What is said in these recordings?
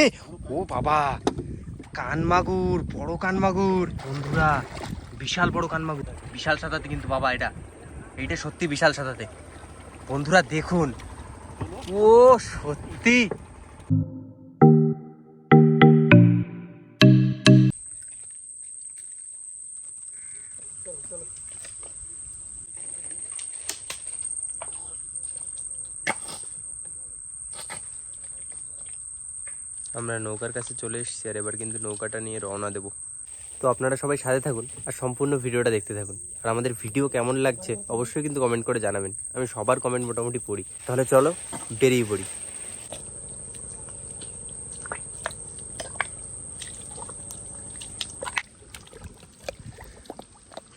এ, ও বাবা কান মাগুর বড় কান মাগুর বন্ধুরা, বিশাল বড় কান মাগুর বিশাল সাঁতাতে কিন্তু বাবা এটা। এইটা সত্যি বিশাল সাঁতাতে বন্ধুরা, দেখুন। ও, সত্যি। আমরা নৌকার কাছে চলে এসেছি আর এবার কিন্তু নৌকাটা নিয়ে রওনা দেব। তো আপনারা সবাই সাথে থাকুন আর সম্পূর্ণ ভিডিওটা দেখতে থাকুন। আর আমাদের ভিডিও কেমন লাগছে অবশ্যই কিন্তু কমেন্ট করে জানাবেন। আমি সবার কমেন্ট মোটামুটি পড়ি। তাহলে চলো বেরিয়ে পড়ি।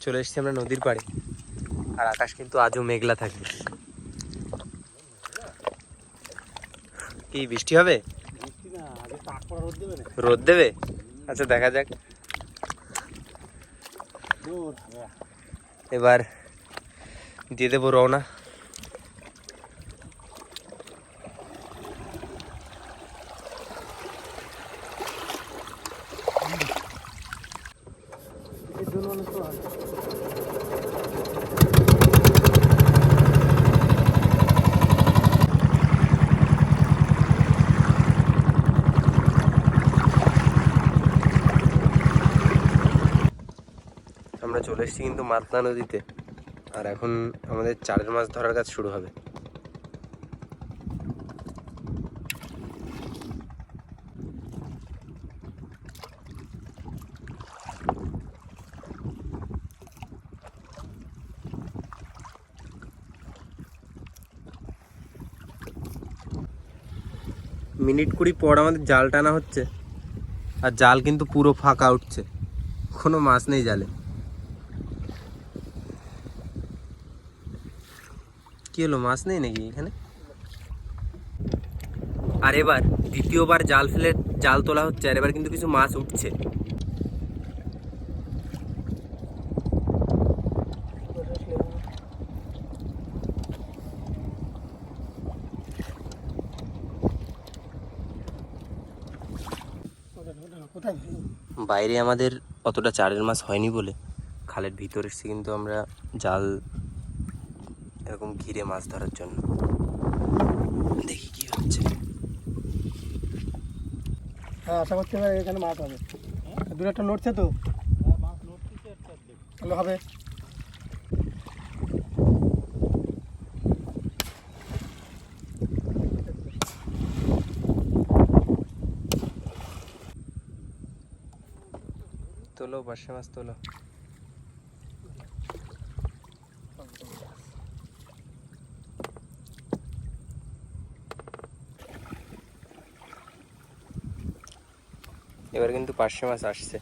চলে এসেছি আমরা নদীর পাড়ে। আর আকাশ কিন্তু আজও মেঘলা থাকবে কি বৃষ্টি হবে? রোদ দেবে? আচ্ছা দেখা যাক। এবার দিয়ে দেবো রওনা আমরা চলে এসেছি কিন্তু মাতলা নদীতে। আর এখন আমাদের চারের মাছ ধরার কাজ শুরু হবে। মিনিট কুড়ি পর আমাদের জাল টানা হচ্ছে। আর জাল কিন্তু পুরো ফাঁকা উঠছে। কোনো মাছ নেই জালে। কি হলো, মাছ নেই নাকি এখানে? আর এবার দ্বিতীয়বার জাল ফেলে জাল তোলা হচ্ছে, আর এবার কিন্তু কিছু মাছ উঠছে। বাইরে আমাদের অতটা চারের মাছ হয়নি বলে। খালের ভিতরে এসে কিন্তু আমরা জাল এরকম ঘিরে মাছ ধরার জন্য। দেখি কি হচ্ছে। হ্যাঁ আশা করছি এখানে মাছ হবে। দূরে একটা নড়ছে তো? তাহলে হবে। তোলো পার্শে মাছ তোলো। এবার কিন্তু পার্শে মাছ আসছে।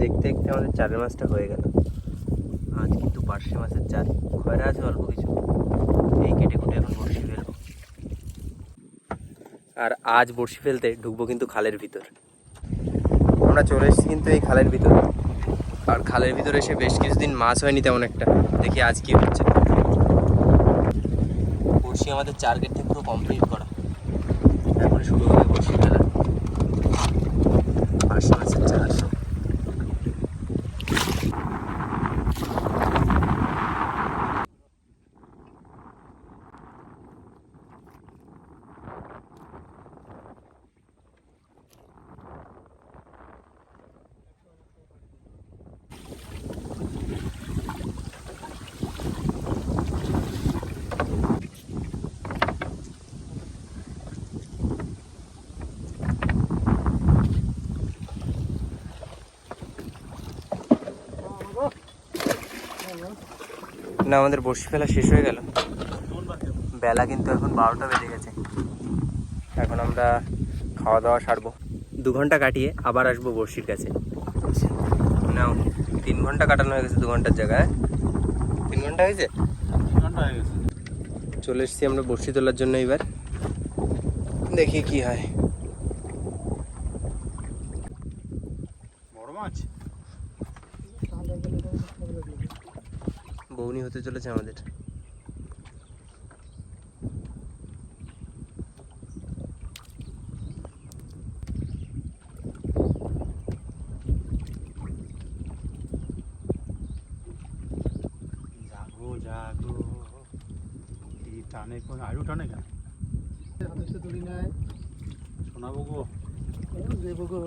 দেখতে দেখতে আমাদের চারের মাছটা হয়ে গেল। আজ কিন্তু পার্শে মাছের চার খয়রা আছে অল্প কিছু। এই কেটে কুটে এখন বসে ফেলব। আর আজ বড়শি ফেলতে ঢুকবো কিন্তু খালের ভিতর। আমরা চলে এসেছি কিন্তু এই খালের ভিতর। আর খালের ভিতরে এসে বেশ কিছুদিন মাছ হয়নি তেমন একটা। দেখি আজ কি হচ্ছে। আমাদের চার গেট থেকে পুরো কমপ্লিট করা। এখন শুরু হবে বড়শি ফেলা পাঁচশো মাছের চার না, আমাদের বড়শি ফেলা শেষ হয়ে গেল। বেলা কিন্তু এখন বারোটা বেজে গেছে। এখন আমরা খাওয়া দাওয়া সারবো। দু ঘণ্টা কাটিয়ে আবার আসব বড়শির কাছে। না তিন ঘণ্টা কাটানো হয়ে গেছে দু ঘণ্টার জায়গায়। তিন ঘণ্টা হয়েছে? চলে এসেছি আমরা বড়শি তোলার জন্য এবার। দেখি কি হয়। বৌনি হতে চলেছে আমাদের। জাগো এই টানে কোন আরও টানে কেন? হাতে নাই। শোনাবো গো। দেবো গো।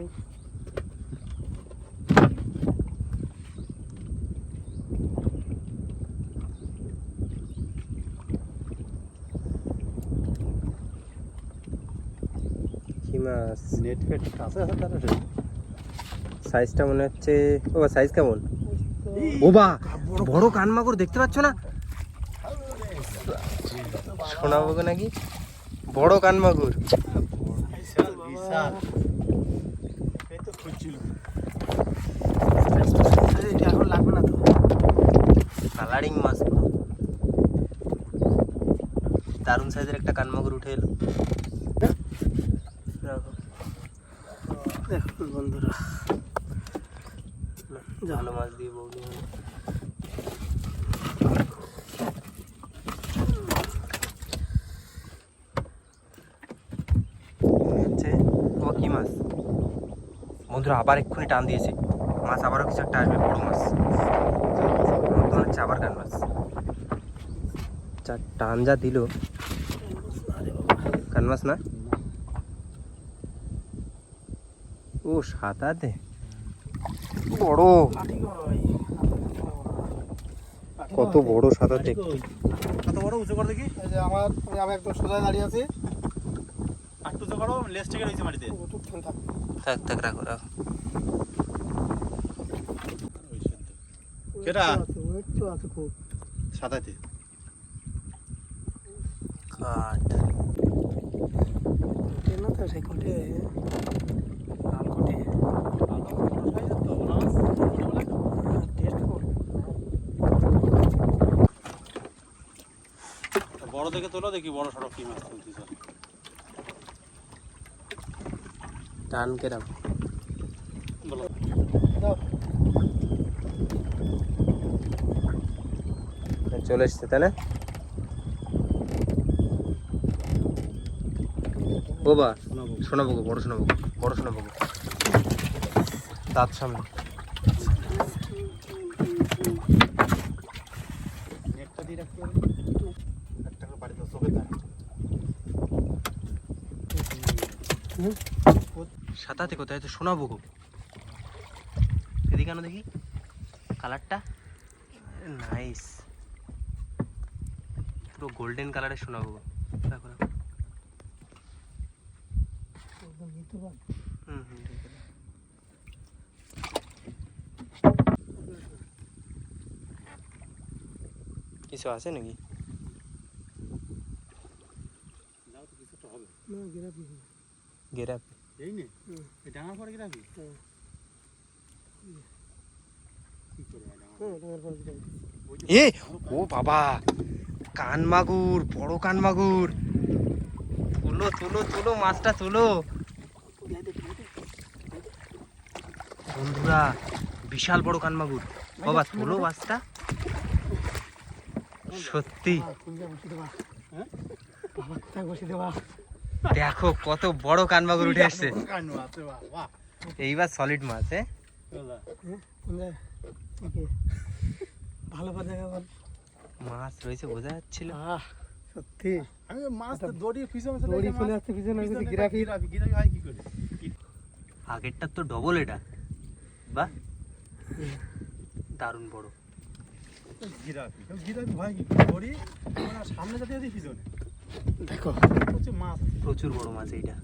নেট ফেট কাছে আছে তারা সাইজটা মনে হচ্ছে ও সাইজ কেমন? ও বা বড় কান মাগুর দেখতে পাচ্ছ না? শোনাবো নাকি? বড় কান মাগুর বিশাল বিশাল এই তো খুঁজছিল এটা এখন লাগবে না তো। কালারিং মাছ দারুণ সাইজের একটা কান মাগুর উঠে এলো রাখো। দেখুন বন্ধুরা। ভালো মাছ দিয়ে বৌদি হচ্ছে ও মাছ। বন্ধুরা, আবার এক্ষুনি টান দিয়েছে। মাছ আবারও কিছু একটা আসবে, বড় মাছ। মনে হচ্ছে আবার কান মাছ যা টান যা দিল। কান মাছ না ও সাতাতে বড়? কত বড় সাতাতে কত বড়? উঁচু করে দেখি। এই যে আমার আমি একদম সোজা দাঁড়িয়ে আছি। আর উঁচু করো লেস থেকে রয়েছে মাটিতে। ওটুক থাক থাক। রাখো রাখো। কেডা? ওয়েট তো আছে খুব। সাদাতে। কোটে। না তো সেই কোটে লাল কোটে টেস্ট কর বড় দেখে তোলো দেখি বড় সড়ক কি মাছ তুলছিস টান কেরাম বলো। দাও চলে এসছে তাই না? বাবা শোনাবো বড় শোনাবো বড় শোনাবো। দাঁত সামনে নেটটা দিয়ে রাখতে হবে একটা করে বাড়িতে চোখে থাকে সাতাতে কোথায়? তো শোনাবো গো এদিকে আনো দেখি। কালারটা? নাইস পুরো গোল্ডেন কালারের শোনাবো গো দেখো পার হুম হুম কিছু আছে নাকি? না গেরাপি এই নে। এই ডাঙা পরে গেরাপি এ ও বাবা কান মাগুর বড় কান মাগুর তুলো তুলো তুলো মাছটা তুলো। বন্ধুরা বিশাল বড় কান মাগুর বাবা তুলো মাছটা? সত্যি। হ্যাঁ? বাবা কোথায় বসে দেবা। দেখো কত বড় কান মাগুর উঠে বাহ এইবার সলিড মাছ হ্যাঁ? হ্যাঁ ভালো কথা মাছ রয়েছে বোঝা যাচ্ছিল। আহ সত্যি। আমি মাছ তো দড়ি পিছনে দড়ি চলে আসছে পিছনে আমি গিরাপি গিরাপি গিরাপি হয় কি করে? আগেরটার তো ডবল এটা। বাহ দারুণ বড়। হয় কি? দড়ি মানে সামনে যাতে পিছনে। দেখো। হচ্ছে মাছ প্রচুর বড় মাছ এইটা।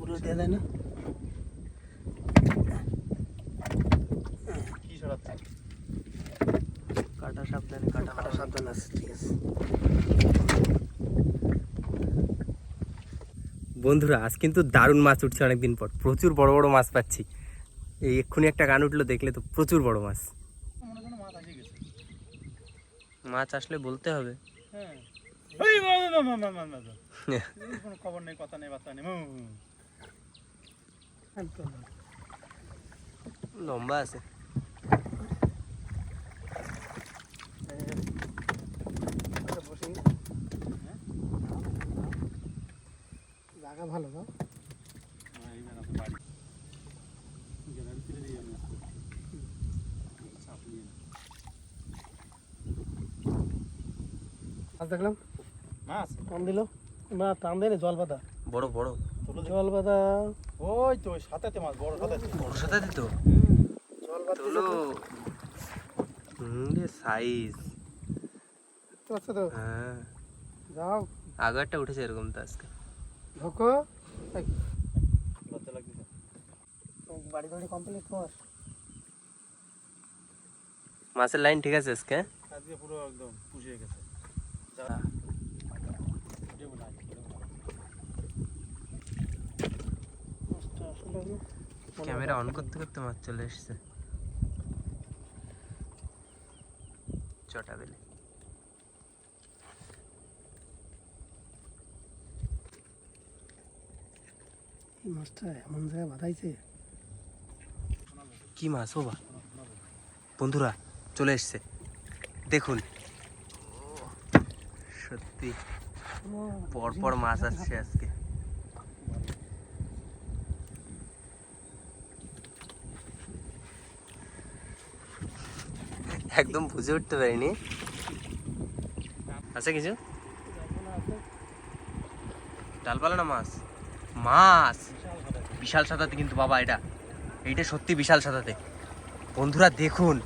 পুরো। যায় না? কাটা সাবধানে কাটা কাটা সাবধান আছে ঠিক আছে। বন্ধুরা আজ কিন্তু দারুণ মাছ উঠছে অনেকদিন পর। প্রচুর বড় বড় মাছ পাচ্ছি। এই এক্ষুনি একটা গান উঠল দেখলে তো প্রচুর বড় মাছ। মাছ মাছ আসলে বলতে হবে। হ্যাঁ। কোনো খবর নেই কথা নেই বার্তা নেই। লম্বা আছে। জায়গা ভালো। মাছ দেখলাম? মাছ টান দিল? না টান জল পাতা বড়। বড় জল পাতা ওই তো ওই সাথেতে মাছ বড় সাথেতে। বড় সাথে দিত জল পাতা তোলো হুম রে সাইজ দেখতে পাচ্ছ তো? হ্যাঁ। যাও। আগে একটা উঠেছে এরকম তো আজকে। ঢোকো। লজ্জা বাড়ি বাড়ি কমপ্লিট কর। মাছের লাইন ঠিক আছে আজকে আজকে পুরো একদম পুষিয়ে গেছে যা দেবো না, দেবো না। মাছটা আসলে আমি ক্যামেরা অন করতে করতে মাছ চলে এসছে। চটা বেলে মাছটা এমন জায়গায় বাঁধাইছে। কি মাছ ও বা? বন্ধুরা চলে এসছে। দেখুন। সত্যি। পর পর মাছ আসছে আজকে। একদম বুঝে উঠতে পারিনি। আছে কিছু? ডালপালা না মাছ? মাছ! বিশাল সাঁতাতে কিন্তু বাবা এটা। এইটা সত্যি বিশাল সাঁতাতে বন্ধুরা, দেখুন।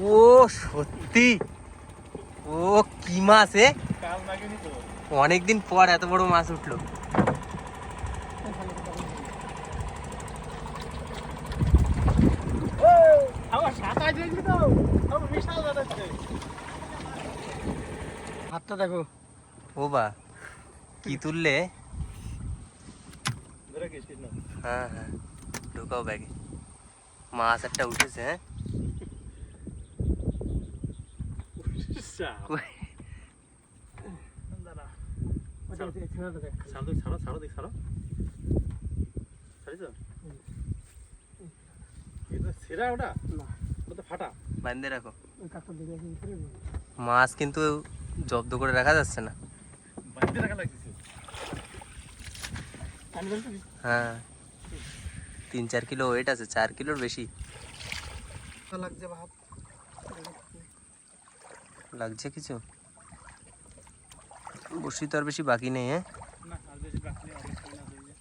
ও, সত্যি। ও, কি মাছ, এ? অনেকদিন পর এত বড় মাছ উঠল। আমার সাঁতার হাতটা দেখো। ও বা কি তুললে? হ্যাঁ হ্যাঁ ঢুকাও ব্যাগে। মাছ একটা উঠেছে হ্যাঁ? সেরা ওটা ফাটা। বান্ধে রাখো। মাছ কিন্তু জব্দ করে রাখা যাচ্ছে না? হ্যাঁ। তিন চার কিলো ওয়েট আছে চার কিলোর বেশি। লাগছে কিছু? বসি তো আর বেশি বাকি নেই হ্যাঁ? না আর বেশি বাকি নেই অবশ্যই না যায়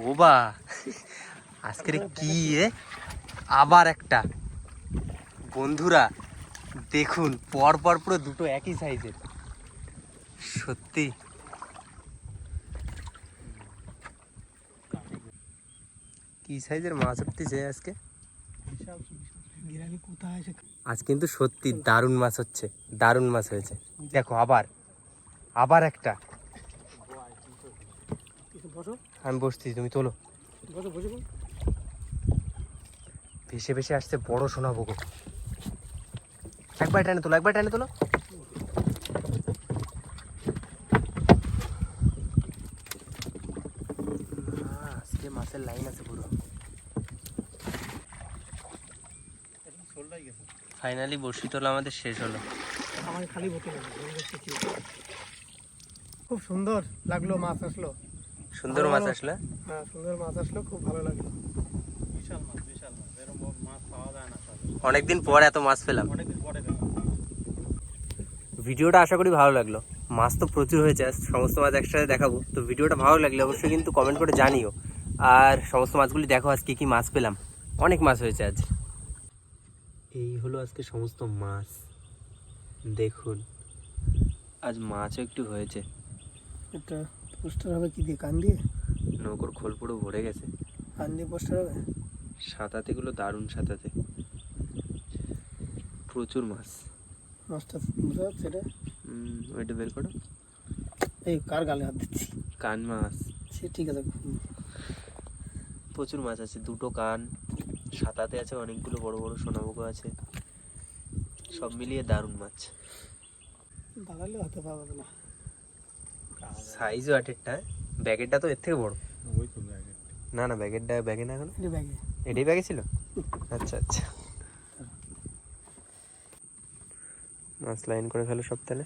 ও বা! আজকের কি আবার একটা। বন্ধুরা, দেখুন পর পর পুরো দুটো একই সাইজের সত্যি। কি সাইজের মাছ উঠতেছে আজকে? আজ কিন্তু সত্যি দারুণ মাছ হচ্ছে, দারুণ মাছ হয়েছে। দেখো, আবার আবার একটা। আমি বসছি, তুমি তোলো। বসো, বসে। ভেসে ভেসে আসছে বড় সোনা বগো একবার টেনে তোলো একবার টেনে তোলো। আজকে মাছের লাইন আছে পুরো। ফাইনালি বড়শি তোলা আমাদের শেষ হলো। আমার খালি বসে খুব সুন্দর লাগল মাছ আসলো। সুন্দর মাছ আসলে? হ্যাঁ সুন্দর মাছ আসলো খুব ভালো লাগল বিশাল মাছ বিশাল মাছ এরকম মাছ পাওয়া যায় না সব অনেকদিন পর এত মাছ পেলাম। অনেকদিন পরে ভিডিওটা আশা করি ভালো লাগল। মাছ তো প্রচুর হয়েছে আজ সমস্ত মাছ একসাথে দেখাবো। তো ভিডিওটা ভালো লাগলে অবশ্যই কিন্তু কমেন্ট করে জানিও। আর সমস্ত মাছগুলি দেখো আজ কি কি মাছ পেলাম। অনেক মাছ হয়েছে আজ। এই হলো আজকে সমস্ত মাছ। দেখুন আজ মাছও একটু হয়েছে। একটা পোস্টার হবে কি দিয়ে কান দিয়ে? নৌকোর খোল পুরো ভরে গেছে। কান দিয়ে পোস্টার হবে? সাঁতাতেগুলো দারুণ সাঁতাতে। প্রচুর মাছ। মাছটা বুঝতে পারছি এটা? হুম, ওইটা বের করো। এই কার গালে হাত দিচ্ছি? কান মাছ। সে ঠিক আছে প্রচুর মাছ আছে দুটো কান সাতাতে আছে অনেকগুলো বড় বড় সোনামুখো আছে। সব মিলিয়ে দারুণ মাছ। দাঁড়ালে হাতে পাওয়া না। সাইজও আটেরটা ব্যাগেরটা তো এর থেকে বড়। ওই না না ব্যাগেরটা ব্যাগে না এখন? ব্যাগে। এটাই ব্যাগে ছিল? আচ্ছা আচ্ছা। মাছ লাইন করে ফেলো সব তাহলে